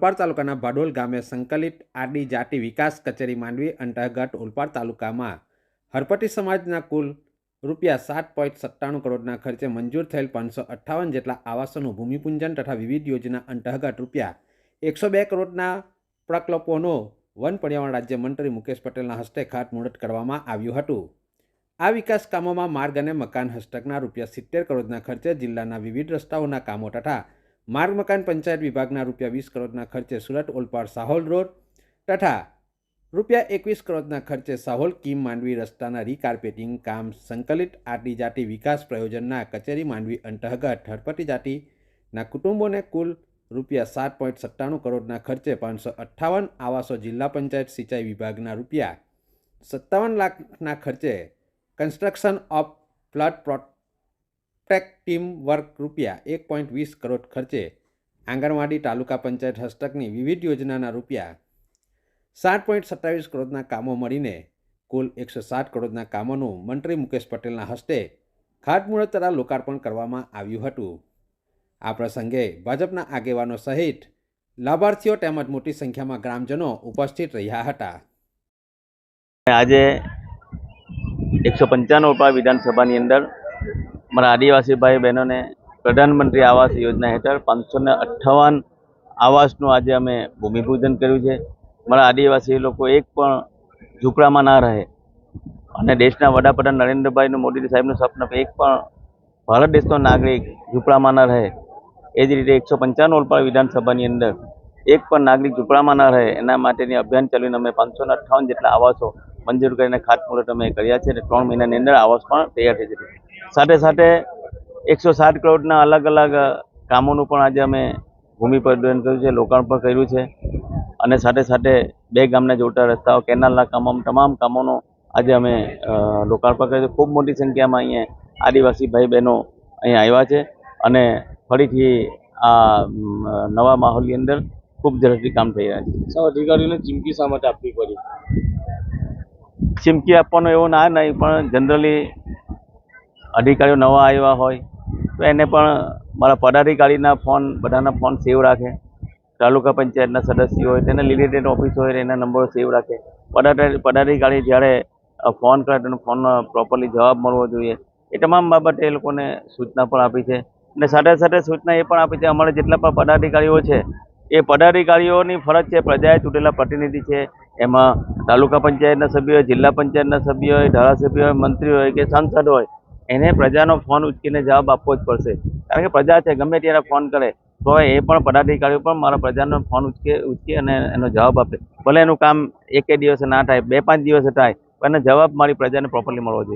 ઓલપાડ તાલુકાના ભાડોલ ગામે સંકલિત આડી જાતિ વિકાસ કચેરી માંડવી અંતર્ગત ઓલપાડ તાલુકામાં હરપટી સમાજના કુલ રૂપિયા સાત પોઈન્ટ સત્તાણું કરોડના ખર્ચે મંજૂર થયેલ પાંચસો અઠ્ઠાવન જેટલા આવાસોનું ભૂમિપૂજન તથા વિવિધ યોજના અંતર્ગત રૂપિયા એકસો બે કરોડના પ્રકલ્પોનો વન પર્યાવરણ રાજ્યમંત્રી મુકેશ પટેલના હસ્તે ખાતમુહૂર્ત કરવામાં આવ્યું હતું. આ વિકાસ કામોમાં માર્ગ અને મકાન હસ્તકના રૂપિયા સિત્તેર કરોડના ખર્ચે જિલ્લાના વિવિધ રસ્તાઓના કામો તથા માર્ગ મકાન પંચાયત વિભાગના રૂપિયા વીસ કરોડના ખર્ચે સુરત ઓલપાડ સાહોલ રોડ તથા રૂપિયા એકવીસ કરોડના ખર્ચે સાહોલ કીમ માંડવી રસ્તાના રીકાર્પેટિંગ કામ સંકલિત આદિજાતિ વિકાસ પ્રયોજનના કચેરી માંડવી અંતર્ગત હડપટી જાતિના કુટુંબોને કુલ રૂપિયા સાત પોઈન્ટ સત્તાણું કરોડના ખર્ચે પાંચસો અઠ્ઠાવન આવાસો જિલ્લા પંચાયત સિંચાઈ વિભાગના રૂપિયા સત્તાવન લાખના ખર્ચે construction of flood protect team work રૂપિયા એક પોઈન્ટ વીસ કરોડ ખર્ચે આંગણવાડી તાલુકા પંચાયત હસ્તકની વિવિધ યોજનાના રૂપિયા સાત પોઈન્ટ સત્તાવીસ કરોડના કામો મળીને કુલ એકસો સાત કરોડના કામોનું મંત્રી મુકેશ પટેલના હસ્તે ખાતમુહૂર્ત તથા લોકાર્પણ કરવામાં આવ્યું હતું. આ પ્રસંગે ભાજપના આગેવાનો સહિત લાભાર્થીઓ તેમજ મોટી સંખ્યામાં ગ્રામજનો ઉપસ્થિત રહ્યા હતા. આજે એકસો પંચાણું વિધાનસભાની અંદર મારા આદિવાસી ભાઈ બહેનોને પ્રધાનમંત્રી આવાસ યોજના હેઠળ પાંચસો ને અઠ્ઠાવન આવાસનું આજે અમે ભૂમિપૂજન કર્યું છે. મારા આદિવાસી લોકો એક પણ ઝૂંપડામાં ના રહે. અને દેશના વડાપ્રધાન નરેન્દ્રભાઈનું મોદી સાહેબનું સ્વપ્ન એક પણ ભારત દેશનો નાગરિક ઝૂંપડામાં ન રહે. એ જ રીતે એકસો પંચાણું ઓલપાડ વિધાનસભાની અંદર એક પણ નાગરિક ઝૂંપડામાં ના રહે. એના માટેની અભિયાન ચાલીને અમે પાંચસો અઠ્ઠાવન જેટલા આવાસો મંજૂર કરીને ખાતમુહૂર્ત અમે કર્યા છે અને ત્રણ મહિનાની અંદર આવાસ પણ તૈયાર થઈ જશે. સાથે સાથે એકસો સાત કરોડના અલગ અલગ કામોનું પણ આજે અમે ભૂમિપૂજન કર્યું છે લોકાર્પણ કર્યું છે. અને સાથે સાથે બે ગામને જોડતા રસ્તાઓ કેનાલના કામો તમામ કામોનો આજે અમે લોકાણ લોકાર્પણ કર્યું છે. ખૂબ મોટી સંખ્યામાં અહીંયા આદિવાસી ભાઈ બહેનો અહીંયા આવ્યા છે અને ફરીથી આ નવા માહોલની અંદર ખૂબ ઝડપથી કામ થઈ રહ્યા છે. સૌ અધિકારીઓને ચીમકી શા માટે આપવી પડી? ચીમકી આપવાનો એવો ના નહીં પણ જનરલી અધિકારીઓ નવા આવ્યા હોય, તો એને પણ મારા પદાધિકારીના ફોન, બધાના ફોન સેવ રાખે. તાલુકા પંચાયતના સદસ્યો હોય, તેને રિલેટેડ ઓફિસ હોય, એના નંબરો સેવ રાખે. પદાધિ, પદાધિકારી જ્યારે ફોન કરે, તેનો ફોન પ્રોપરલી જવાબ મળવો જોઈએ. એ તમામ બાબતે એ લોકોને સૂચના પણ આપી છે. અને સાથે સાથે સૂચના એ પણ આપી છે, અમારે જેટલા પણ પદાધિકારીઓ છે, એ પદાધિકારીઓની ફરજ છે, પ્રજાએ ચૂંટેલા પ્રતિનિધિ છે. એમાં તાલુકા પંચાયતના સભ્યો હોય, જિલ્લા પંચાયતના સભ્યો હોય, ધારાસભ્ય હોય, મંત્રી હોય કે સાંસદ હોય એને પ્રજાનો ફોન ઉચકીને જવાબ આપવો જ પડશે. કારણ કે પ્રજા છે, ગમે ત્યારે ફોન કરે, તો એ પણ પદાધિકારીઓ પણ મારા પ્રજાનો ફોન ઉચકે, ઉચકી અને એનો જવાબ આપે. ભલે એનું કામ એકે દિવસે ના થાય, બે પાંચ દિવસે થાય, પણ જવાબ મારી પ્રજાને પ્રોપરલી મળવો જોઈએ.